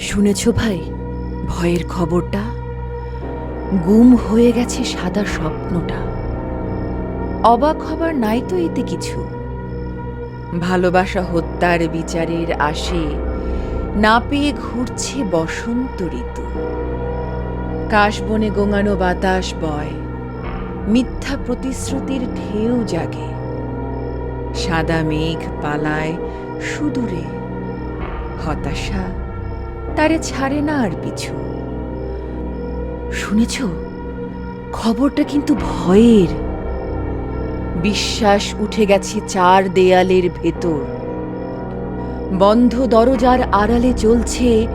শুনেছ ভাই, ভয়ের খবরটা? গুম হয়ে গেছে সাদা স্বপ্নটা। অবাক হবার নাই তো এতে কিছু। ভালোবাসা হত্যার বিচারের আশে না পেয়ে ঘুরছে বসন্ত ঋতু। কাশবনে গোঙানো বাতাস বয়, মিথ্যা প্রতিশ্রুতির ঢেউ জাগে। সাদা মেঘ পালায় সুদূরে, হতাশা তারে ছাড়ে না আর পিছু। শুনেছ? খবরটা কিন্তু ভয়ের। বিশ্বাস উঠে গেছে চার দেয়ালের ভেতর। বন্ধ দরজার আড়ালে চলছে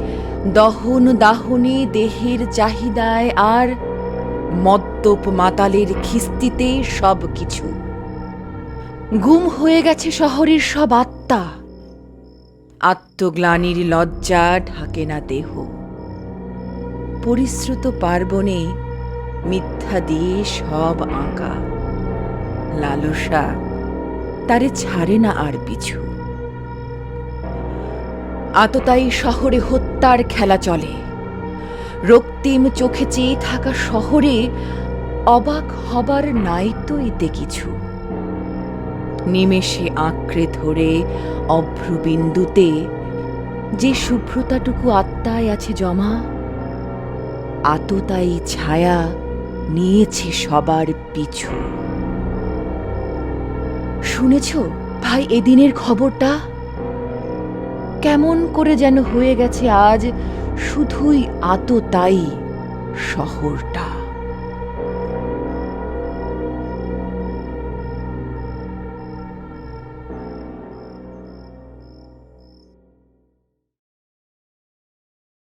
দহন দাহনে দেহের চাহিদায় আর মদ্যপ মাতালের খিস্তিতে সব কিছু গুম হয়ে গেছে শহরের সব আত্মা। আত্মগ্লানির লজ্জা ঢাকে না দেহ। পরিশ্রুত পার্বণে মিথ্যা দিয়ে সব আঁকা। লালসা তারে ছাড়ে না আর পিছু। আততাই শহরে হত্যার খেলা চলে। রক্তিম চোখে চেয়ে থাকা শহরে অবাক হবার নাই তো এতে কিছু। নিমেষে আঁকড়ে ধরে অভ্রবিন্দুতে, যে শুভ্রতাটুকু আত্মায় আছে জমা আততাই ছায়া নিয়েছে সবার পিছু। শুনেছ ভাই এদিনের খবরটা? কেমন করে যেন হয়ে গেছে আজ শুধুই আততাই শহরটা।